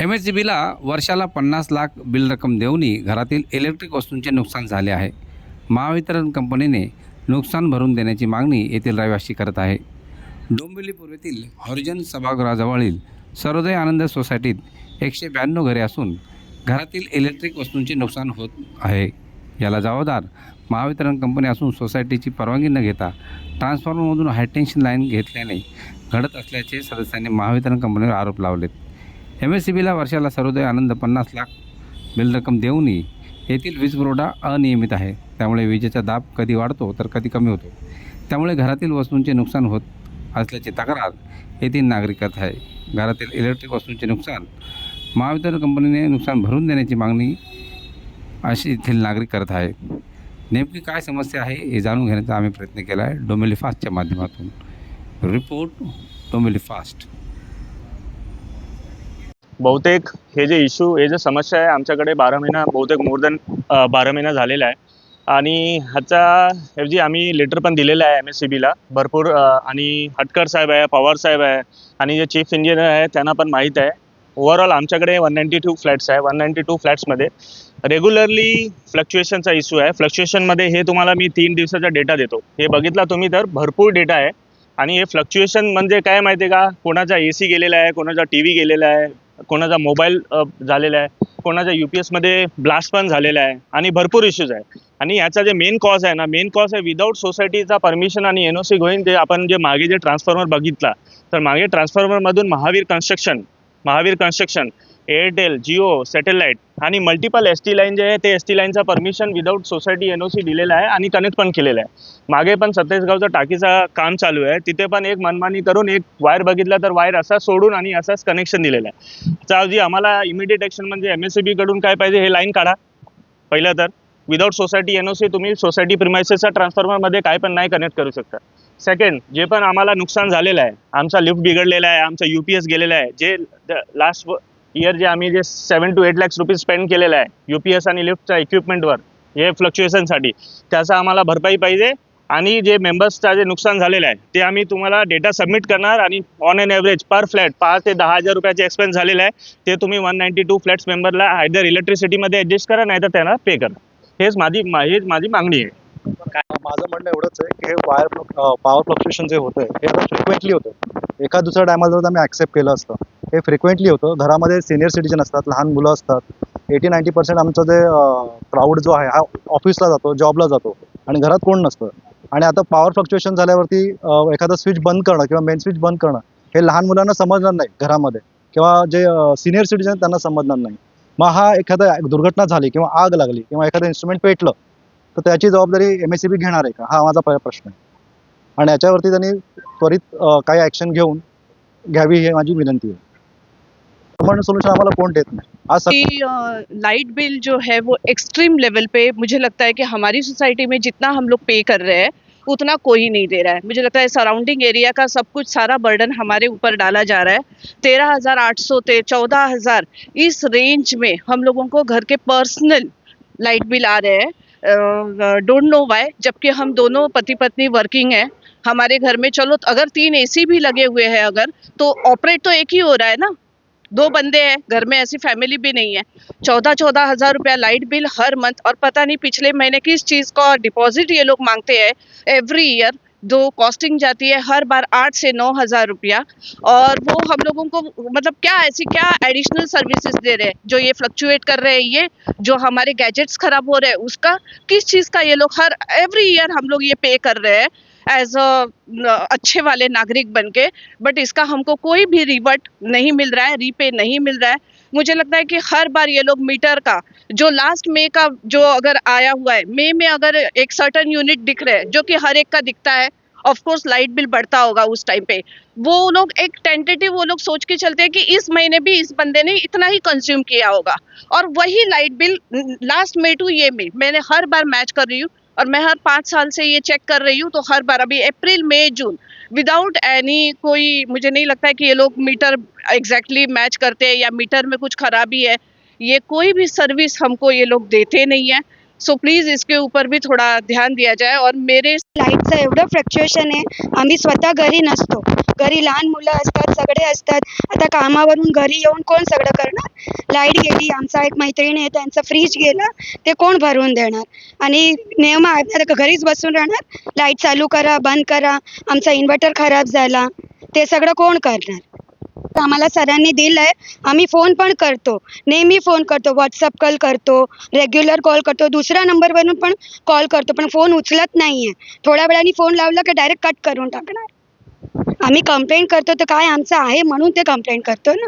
M S C बीला वर्षाला पन्नास लाख बिल रक्कम देऊनही घरातील इलेक्ट्रिक वस्तूंचे नुकसान झाले आहे. महावितरण कंपनीने नुकसान भरून देण्याची मागणी येथील रहिवासी करत आहे. डोंबिवली पूर्वेतील हॉरिजन सभागृहाजवळील सर्वोदय आनंद सोसायटीत एकशे ब्याण्णव घरे असून घरातील इलेक्ट्रिक वस्तूंचे नुकसान होत आहे. याला जबाबदार महावितरण कंपनी असून सोसायटीची परवानगी न घेता ट्रान्सफॉर्मरमधून हायटेन्शन लाईन घेतल्याने घडत असल्याचे सदस्यांनी महावितरण कंपनीवर आरोप लावलेत. एम एस सी बीला वर्षाला सर्वोदय आनंद पन्नास लाख. बिल रक्कम देऊनही येथील वीज पुरवठा अनियमित आहे. त्यामुळे विजेचा दाब कधी वाढतो तर कधी कमी होतो. त्यामुळे घरातील वस्तूंचे नुकसान होत असल्याची तक्रार येथील नागरिकात आहे. घरातील इलेक्ट्रिक वस्तूंचे नुकसान महावितरण कंपनीने नुकसान भरून देण्याची मागणी अशी येथील नागरिक करत आहे. नेमकी काय समस्या आहे हे जाणून घेण्याचा आम्ही प्रयत्न केला आहे. डोमेली फास्टच्या माध्यमातून. रिपोर्ट डोमेली फास्ट बहुतेक हे जे इश्यू हे जे समस्या आहे आमच्याकडे बारा महिना बहुतेक मोर दॅन बारा महिना झालेला आहे. आणि ह्याचा ऐवजी आम्ही लेटर पण दिलेलं आहे एम एस सी बीला भरपूर आणि हटकर साहेब आहे पवार साहेब आहे आणि जे चीफ इंजिनियर आहे त्यांना पण माहीत आहे. ओव्हरऑल आमच्याकडे वन नाईंटी टू फ्लॅट्स आहे. वन नाईंटी टू फ्लॅट्समध्ये रेग्युलरली फ्लक्च्युएशनचा इश्यू आहे. फ्लक्च्युएशनमध्ये हे तुम्हाला मी तीन दिवसाचा डेटा देतो. हे बघितला तुम्ही तर भरपूर डेटा आहे. आणि हे फ्लक्च्युएशन म्हणजे काय माहिती आहे का? कोणाचा ए सी गेलेला आहे कोणाचा टी व्ही गेलेला आहे कोणाचा मोबाईल झालेला आहे कोणाच्या यू पी एसमध्ये ब्लास्ट पण झालेला आहे आणि भरपूर इश्यूज आहे. आणि याचा जे मेन कॉज आहे ना मेन कॉज आहे विदाऊट सोसायटीचा परमिशन आणि एन ओ सी घेऊन ते आपण जे मागे जे ट्रान्सफॉर्मर बघितला तर मागे ट्रान्सफॉर्मरमधून Mahavir construction Mahavir construction Airtel Jio satellite आणि मल्टिपल एस टी लाईन जे आहे ते एस टी लाईनचा permission without society N O C दिलेला आहे आणि कनेक्ट पण केलेलं आहे. मागे पण सत्तेसगावचं टाकीचं काम चालू आहे. तिथे पण एक मनमानी करून एक वायर बघितला तर वायर असा सोडून आणि असाच कनेक्शन दिलेलं आहे. त्याऐवजी आम्हाला इमिडिएट ॲक्शन म्हणजे एम एस सी बीकडून काय पाहिजे हे लाईन काढा. पहिलं तर without society N O C तुम्ही सोसायटी प्रिमायसेसच्या ट्रान्सफॉर्मरमध्ये काय पण नाही कनेक्ट करू शकता. सेकंड जे पण आम्हाला नुकसान झालेलं आहे आमचा लिफ्ट बिघडलेला आहे आमचा यू पी एस गेलेला आहे जे लास्ट इयर जे आम्ही जे seven two eight lakhs rupees spend केलेलं आहे यू पी एस आणि लिफ्टच्या इक्विपमेंटवर हे फ्लक्च्युएशनसाठी त्याचा आम्हाला भरपाई पाहिजे आणि जे मेंबर्सचा जे नुकसान झालेलं आहे ते आम्ही तुम्हाला डेटा सबमिट करणार आणि on an average per flat पाच ते दहा हजार रुपयाचे एक्सपेन्स झालेलं आहे ते तुम्ही वन नाईन्टी टू फ्लॅट्स मेंबरला आयदर इलेक्ट्रिसिटीमध्ये ॲडजस्ट करा नाही तर त्यांना पे करा. हेच माझी हेच माझी मागणी आहे. माझं म्हणणं एवढंच आहे की हे वायर पॉवर फ्लक्च्युएशन जे होतंय हे आता फ्रिक्वेंटली होतं एका दुसऱ्या टायमाला जर आम्ही ॲक्सेप्ट केलं असतं हे फ्रिक्वेंटली होतं. घरामध्ये सिनियर सिटीजन असतात लहान मुलं असतात. एटी नाईन्टी पर्सेंट आमचं जे क्राऊड जो आहे हा ऑफिसला जातो जॉबला जातो. आणि घरात कोण नसतं. आणि आता पॉवर फ्लक्च्युएशन झाल्यावरती एखादं स्विच बंद करणं किंवा मेन स्विच बंद करणं हे लहान मुलांना समजणार नाही घरामध्ये. किंवा जे सिनियर सिटीजन त्यांना समजणार नाही. मग हा एखादा दुर्घटना झाली किंवा आग लागली किंवा एखादं इन्स्ट्रुमेंट पेटलं तर त्याची जबाबदारी एम एस सी बी घेणार आहे का? हा माझा पहिला प्रश्न आहे. आणि याच्यावरती त्यांनी त्वरित काही ॲक्शन घेऊन घ्यावी ही माझी विनंती आहे. म्हणून सोल्युशन आम्हाला कोण देत नाही लाइट बिल जो है वो एक्सट्रीम लेवल पे मुझे लगता है कि हमारी सोसाइटी में जितना हम लोग पे कर रहे हैं, उतना कोई नहीं दे रहा है। मुझे लगता है सराउंडिंग एरिया का सब कुछ सारा बर्डन हमारे ऊपर डाला जा रहा है। तेरह हज़ार आठ सौ चौदह हज़ार इस रेंज में हम लोगों को घर के पर्सनल लाइट बिल आ रहे हैं। डोंट नो वाई जबकि हम दोनों पति पत्नी वर्किंग है। हमारे घर में, चलो, अगर तीन एसी भी लगे हुए हैं अगर तो ऑपरेट तो एक ही हो रहा है ना? दो बंदे हैं, घर में ऐसी फैमिली भी नहीं है। चौदह चौदह हज़ार रुपया लाइट बिल हर मंथ और पता नहीं पिछले महीने किस चीज़ का डिपॉजिट ये लोग मांगते हैं। एवरी ईयर जो कॉस्टिंग जाती है, हर बार आठ से नौ हज़ार रुपया। और वो हम लोगों को मतलब क्या ऐसी क्या एडिशनल सर्विसेज़ दे रहे हैं? जो ये फ्लक्चुएट कर रहे हैं ये, जो हमारे गैजेट्स खराब हो रहे हैं, उसका किस चीज़ का ये लोग हर एवरी ईयर हम लोग ये पे कर रहे हैं। एज अ अच्छे वाले नागरिक बन के बट इसका हमको कोई भी रिवर्ट नहीं मिल रहा है रीपे नहीं मिल रहा है। मुझे लगता है कि हर बार ये लोग मीटर का, जो लास्ट मे का जो अगर आया हुआ है मे में अगर एक सर्टन यूनिट दिख रहे हैं, जो कि हर एक का दिखता है ऑफ़ कोर्स लाइट बिल बढ़ता होगा उस टाइम पे। वो लोग एक टेंटेटिव वो लोग सोच के चलते हैं कि इस महीने भी इस बंदे ने इतना ही कंज्यूम किया होगा। और वही लाइट बिल लास्ट मे टू ये में मैंने हर बार मैच कर रही हूँ। और मैं हर पाँच साल से ये चेक कर रही हूँ तो हर बार, अभी अप्रैल मई जून विदाउट एनी कोई, मुझे नहीं लगता है कि ये लोग मीटर एग्जैक्टली exactly मैच करते हैं या मीटर में कुछ खराबी है। ये कोई भी सर्विस हमको ये लोग देते नहीं है। सो प्लीज़ इसके ऊपर भी थोड़ा ध्यान दिया जाए और मेरे लाईटचं एवढं फ्लक्च्युएशन आहे. आम्ही स्वतः घरी नसतो. घरी लहान मुलं असतात सगळे असतात. आता कामावरून घरी येऊन कोण सगळं करणार? लाइट गेली आमचा एक मैत्रीण आहे त्यांचं फ्रीज गेलं ते कोण भरून देणार? आणि नियम आता घरीच बसून राहणार. लाइट चालू करा बंद करा. आमचा इन्व्हर्टर खराब झाला. ते सगळं कोण करणार? आम्हाला सरांनी दिलं आहे आम्ही फोन पण करतो. नेहमी फोन करतो. व्हॉट्सअप कॉल करतो. रेग्युलर कॉल करतो. दुसऱ्या नंबरवरून पण कॉल करतो. पण फोन उचलत नाही आहे थोड्या वेळाने फोन लावला की डायरेक्ट कट करून टाकणार. आम्ही कंप्लेंट करतो तर काय आमचं आहे म्हणून ते कंप्लेंट करतो ना.